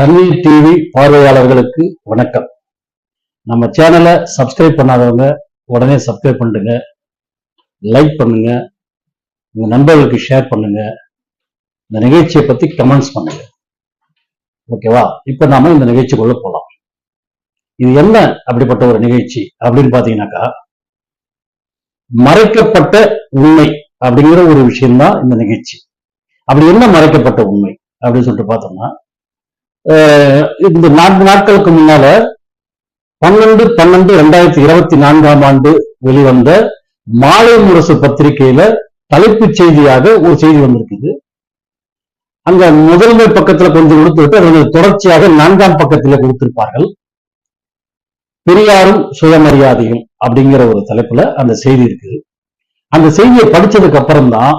தண்ணீர் டிவி பார்வையாளர்களுக்கு வணக்கம். நம்ம சேனலை சப்ஸ்கிரைப் பண்ணாதவங்க உடனே சப்ஸ்கிரைப் பண்ணுங்க லைக் பண்ணுங்க. உங்க நண்பர்களுக்கு ஷேர் பண்ணுங்க. இந்த நிகழ்ச்சியை பத்தி கமெண்ட்ஸ் பண்ணுங்க. ஓகேவா இப்ப நாம இந்த நிகழ்ச்சிக்குள்ள போலாம். இது என்ன அப்படிப்பட்ட ஒரு நிகழ்ச்சி அப்படின்னு பாத்தீங்கன்னாக்கா மறைக்கப்பட்ட உண்மை அப்படிங்கிற ஒரு விஷயம்தான் இந்த நிகழ்ச்சி. அப்படி என்ன மறைக்கப்பட்ட உண்மை அப்படின்னு சொல்லிட்டு பார்த்தோம்னா இந்த நான்கு நாட்களுக்கு முன்னால பன்னெண்டு பன்னெண்டு ரெண்டாயிரத்தி இருபத்தி நான்காம் ஆண்டு வெளிவந்த மாலை முரசு பத்திரிகையில தலைப்புச் செய்தியாக ஒரு செய்தி வந்திருக்குது. அங்க முதன்மை பக்கத்துல கொஞ்சம் கொடுத்துட்டு தொடர்ச்சியாக நான்காம் பக்கத்துல கொடுத்திருப்பார்கள். பெரியாரும் சுயமரியாதையும் அப்படிங்கிற ஒரு தலைப்புல அந்த செய்தி இருக்குது. அந்த செய்தியை படிச்சதுக்கு அப்புறம் தான்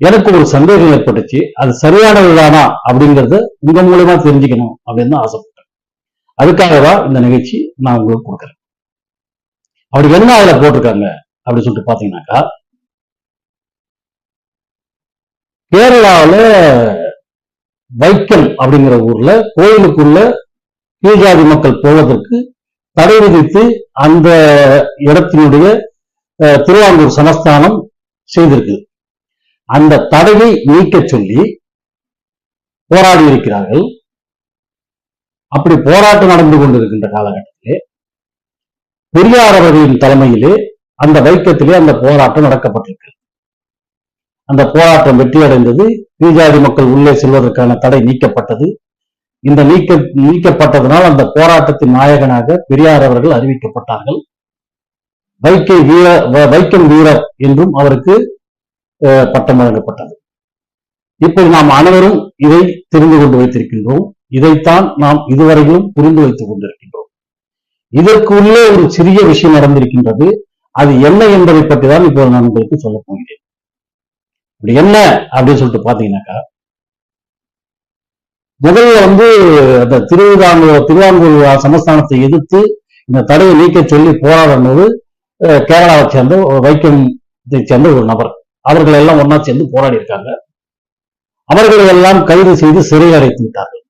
எனக்கு ஒரு சந்தேகம் ஏற்பட்டுச்சு. அது சரியானதுதானா அப்படிங்கறத உங்க மூலமா தெரிஞ்சுக்கணும் அப்படின்னு ஆசைப்பட்டேன். அதுக்காக தான் இந்த நிகழ்ச்சி நான் உங்களுக்கு கொடுக்குறேன். அப்படி என்ன அதுல போட்டிருக்காங்க அப்படின்னு சொல்லிட்டு பாத்தீங்கன்னாக்கா கேரளாவுல வைக்கல் அப்படிங்கிற ஊர்ல கோயிலுக்குள்ள கீழ்ஜாதி மக்கள் போவதற்கு தடை விதித்து அந்த இடத்தினுடைய அஹ், திருவாங்கூர் சமஸ்தானம் செய்திருக்குது. அந்த தடையை நீக்க சொல்லி போராடி இருக்கிறார்கள். அப்படி போராட்டம் நடந்து கொண்டிருக்கின்ற காலகட்டத்திலே பெரியார் அவர்களின் தலைமையிலே அந்த வைக்கத்திலே அந்த போராட்டம் நடக்கப்பட்டிருக்கிறது. அந்த போராட்டம் வெற்றி அடைந்தது மக்கள் உள்ளே செல்வதற்கான தடை நீக்கப்பட்டது. இந்த நீக்க நீக்கப்பட்டதனால் அந்த போராட்டத்தின் நாயகனாக பெரியார் அவர்கள் அறிவிக்கப்பட்டார்கள். வைக்கை வீர வ- வைக்கம் வீரர் என்றும் அவருக்கு பட்டம் வழங்கப்பட்டது. இப்போது நாம் அனைவரும் இதை தெரிந்து கொண்டு வைத்திருக்கின்றோம். இதைத்தான் நாம் இதுவரையிலும் புரிந்து வைத்துக் கொண்டிருக்கின்றோம். இதற்கு உள்ளே ஒரு சிறிய விஷயம் நடந்திருக்கின்றது. அது என்ன என்பதை பற்றி தான் இப்போது நான் உங்களுக்கு சொல்ல போகிறேன். இப்படி என்ன அப்படின்னு சொல்லிட்டு பாத்தீங்கன்னாக்கா முதல்ல வந்து அந்த திருவிதாங்கூர் திருவாங்கூர் சமஸ்தானத்தை எதிர்த்து இந்த தடையை நீக்க சொல்லி போராடும்போது அஹ், கேரளாவை சேர்ந்த ஒரு வைக்கத்தை சேர்ந்த ஒரு நபர். அவர்கள் எல்லாம் ஒண்ணா சேர்ந்து போராடி இருக்காங்க அவர்களை எல்லாம் கைது செய்து சிறையில் அடைத்து விட்டார்கள்.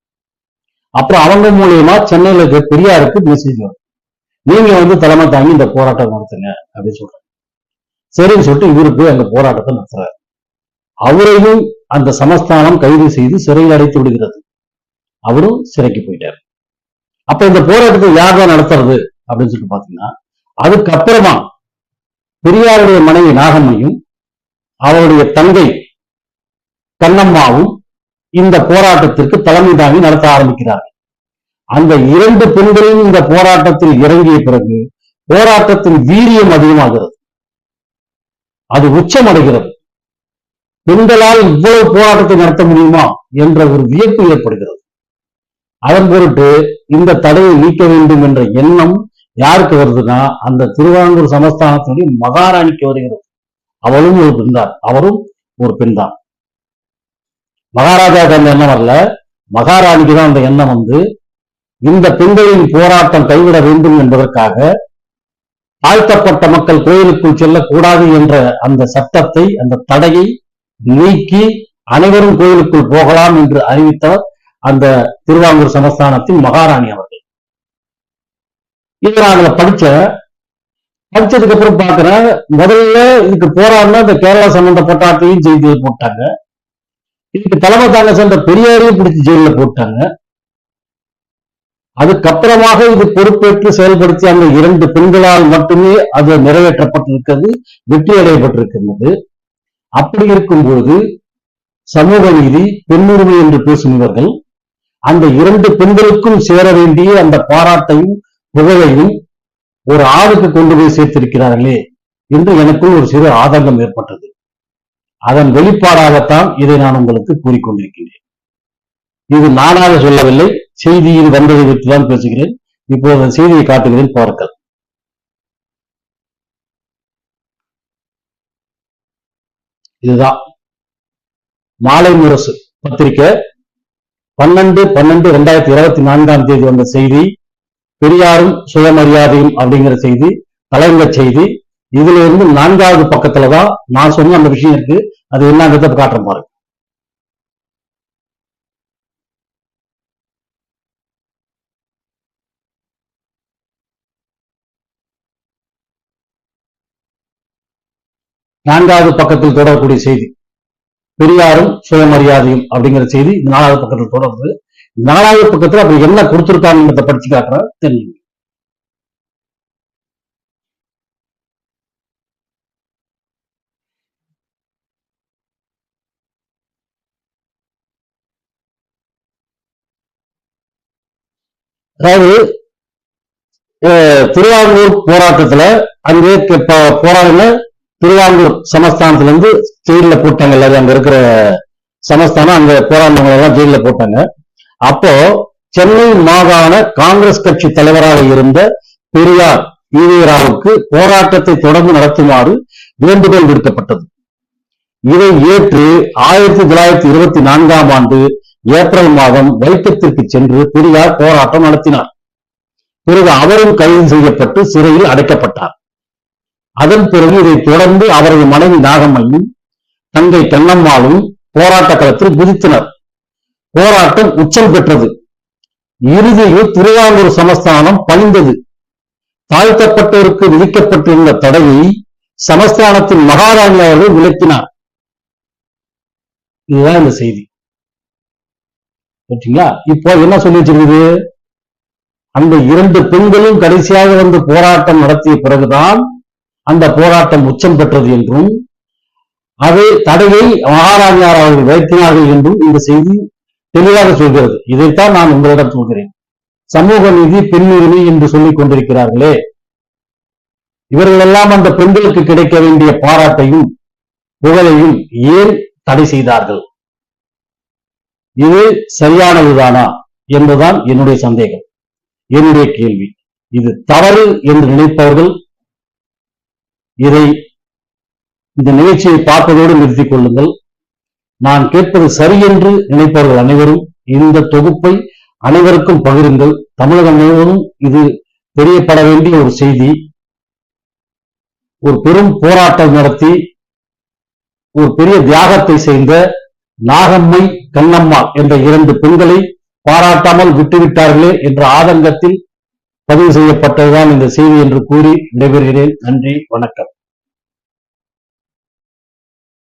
அப்புறம் அவங்க மூலியமா சென்னையில இருக்க பெரியாருக்கு மெசேஜ் வரும் நீங்க வந்து தலைமை தாங்கி இந்த போராட்டம் நடத்துங்க அப்படின்னு சொல்றாங்க. சரின்னு சொல்லிட்டு இவரு போய் அந்த போராட்டத்தை நடத்துறாரு. அவரையும் அந்த சமஸ்தானம் கைது செய்து சிறையில் அடைத்து விடுகிறது. அவரும் சிறைக்கு போயிட்டார். அப்ப இந்த போராட்டத்தை யார் தான் நடத்துறது அப்படின்னு சொல்லிட்டு பாத்தீங்கன்னா அதுக்கப்புறமா பெரியாருடைய மனைவி நாகம்மையும் அவருடைய தங்கை கண்ணம்மாவும் இந்த போராட்டத்திற்கு தலைமை தாங்கி நடத்த ஆரம்பிக்கிறார்கள் அந்த இரண்டு பெண்களும் இந்த போராட்டத்தில் இறங்கிய பிறகு போராட்டத்தின் வீரியம் அதிகமாகிறது. அது உச்சமடைகிறது. பெண்களால் இவ்வளவு போராட்டத்தை நடத்த முடியுமா என்ற ஒரு வியப்பு ஏற்படுகிறது. அதன் பொருட்டு இந்த தடையை நீக்க வேண்டும் என்ற எண்ணம் யாருக்கு வருதுன்னா அந்த திருவாங்கூர் சமஸ்தானத்தினுடைய மகாராணிக்கு வருகிறது. அவளும் ஒரு பெண்தான். அவரும் ஒரு பெண்தான். மகாராஜாவுக்கு அந்த எண்ணம் வரல. மகாராணிக்கு தான் அந்த எண்ணம் வந்து இந்த பெண்களின் போராட்டம் கைவிட வேண்டும் என்பதற்காக தாழ்த்தப்பட்ட மக்கள் கோயிலுக்குள் செல்லக்கூடாது என்ற அந்த சட்டத்தை அந்த தடையை நீக்கி அனைவரும் கோயிலுக்குள் போகலாம் என்று அறிவித்தவர் அந்த திருவாங்கூர் சமஸ்தானத்தின் மகாராணி அவர்கள். இதை நான் படிச்ச படிச்சதுக்கு அப்புறம் பாக்குறேன் முதல்ல இதுக்கு போராடினா இந்த கேரளா சம்பந்தப்பட்ட ஆட்டையும் ஜெயிலில் போட்டாங்க. இதுக்கு தலைமை தாங்க சென்ற பெரியாரையும் பிடிச்சி ஜெயிலில் போட்டாங்க. அதுக்கப்புறமாக இது பொறுப்பேற்று செயல்படுத்தி அந்த இரண்டு பெண்களால் மட்டுமே அது நிறைவேற்றப்பட்டிருக்கிறது வெற்றி அடையப்பட்டிருக்கின்றது அப்படி இருக்கும்போது சமூக நீதி பெண்ணுரிமை என்று பேசுபவர்கள் அந்த இரண்டு பெண்களுக்கும் சேர வேண்டிய அந்த பாராட்டையும் புகழையும் ஒரு ஆளுக்கு கொண்டு போய் சேர்த்திருக்கிறார்களே என்று எனக்குள் ஒரு சிறு ஆதங்கம் ஏற்பட்டது. அதன் வெளிப்பாடாகத்தான் இதை நான் உங்களுக்கு கூறிக்கொண்டிருக்கிறேன். இது நானாக சொல்லவில்லை செய்தியில் வந்ததை பற்றி தான் பேசுகிறேன். இப்போது செய்தியை காட்டுகிறேன் பாருங்கள். இதுதான். மாலை முரசு பத்திரிக்கை பன்னெண்டு பன்னெண்டு ரெண்டாயிரத்தி இருபத்தி நான்காம் தேதி வந்த செய்தி. பெரியாரும் சுயமரியாதையும் அப்படிங்கிற செய்தி கலைந்த செய்தி இதுல இருந்து நான்காவது பக்கத்துல தான் நான் சொன்ன அந்த விஷயம் இருக்கு. அது என்னங்கிறத காட்டுற பாருங்க. நான்காவது பக்கத்தில் தொடரக்கூடிய செய்தி பெரியாரும் சுயமரியாதையும் அப்படிங்கிற செய்தி நாலாவது பக்கத்தில் தொடர்றது. நாலாவது பக்கத்துல அப்படி என்ன கொடுத்திருக்காங்கன்றத படிச்சு காட்டுற தெரியும் அதாவது அஹ், திருவாங்கூர் போராட்டத்துல அங்கே போராடின திருவாங்கூர் சமஸ்தானத்துல இருந்து ஜெயில போட்டாங்க எல்லாரும் அங்க இருக்கிற சமஸ்தானம் அங்க போராடினவங்க எல்லாம் ஜெயில போட்டாங்க. அப்போ சென்னை மாகாண காங்கிரஸ் கட்சி தலைவராக இருந்த பெரியார் ஈவேராவுக்கு போராட்டத்தை தொடர்ந்து நடத்துமாறு வேண்டுகோள் விடுக்கப்பட்டது. இதை ஏற்று ஆயிரத்தி தொள்ளாயிரத்தி இருபத்தி நான்காம் ஆண்டு ஏப்ரல் மாதம் வைக்கத்திற்கு சென்று பெரியார் போராட்டம் நடத்தினார். பிறகு அவரும் கைது செய்யப்பட்டு சிறையில் அடைக்கப்பட்டார். அதன் பிறகு இதை தொடர்ந்து அவரது மனைவி நாகம்மையும் தங்கை கண்ணம்மாவும் போராட்ட களத்தில் குதித்தனர். போராட்டம் உச்சம் பெற்றது. இறுதியில் திருவாங்கூர் சமஸ்தானம் பணிந்தது. தாழ்த்தப்பட்டோருக்கு விதிக்கப்பட்டிருந்த தடையை சமஸ்தானத்தின் மகாராணி அவர்கள் விளக்கினார். இதுதான் இந்த செய்தி. ஓகேங்களா இப்போ என்ன சொல்லி வச்சிருக்குது? அந்த இரண்டு பெண்களும் கடைசியாக வந்து போராட்டம் நடத்திய பிறகுதான் அந்த போராட்டம் உச்சம் பெற்றது என்றும் அது தடையை மகாராஜார் அவர்கள் வைத்தினார்கள் என்றும் இந்த செய்தி தெளிவாக சொல்கிறது. இதைத்தான் நான் உங்களிடம் சொல்கிறேன். சமூக நீதி பெண் உரிமை என்று சொல்லிக் கொண்டிருக்கிறார்களே. இவர்கள் எல்லாம் அந்த பெண்களுக்கு கிடைக்க வேண்டிய பாராட்டையும் புகழையும் ஏன் தடை செய்தார்கள்? இது சரியானதுதானா என்பதுதான் என்னுடைய சந்தேகம். என்னுடைய கேள்வி. இது தவறு என்று நினைப்பவர்கள் இதை இந்த நிகழ்ச்சியை பார்ப்பதோடு நிறுத்திக் கொள்ளுங்கள். நான் கேட்பது சரி என்று நினைப்பவர்கள் அனைவரும் இந்த தொகுப்பை அனைவருக்கும் பகிருங்கள். தமிழகம் முழுவதும் இது தெரியப்பட வேண்டிய ஒரு செய்தி. ஒரு பெரும் போராட்டம் நடத்தி ஒரு பெரிய தியாகத்தை செய்த நாகம்மை கண்ணம்மா என்ற இரண்டு பெண்களை பாராட்டாமல் விட்டுவிட்டார்களே என்ற ஆதங்கத்தில் பதிவு செய்யப்பட்டதுதான் இந்த செய்தி என்று கூறி விடைபெறுகிறேன். நன்றி வணக்கம்.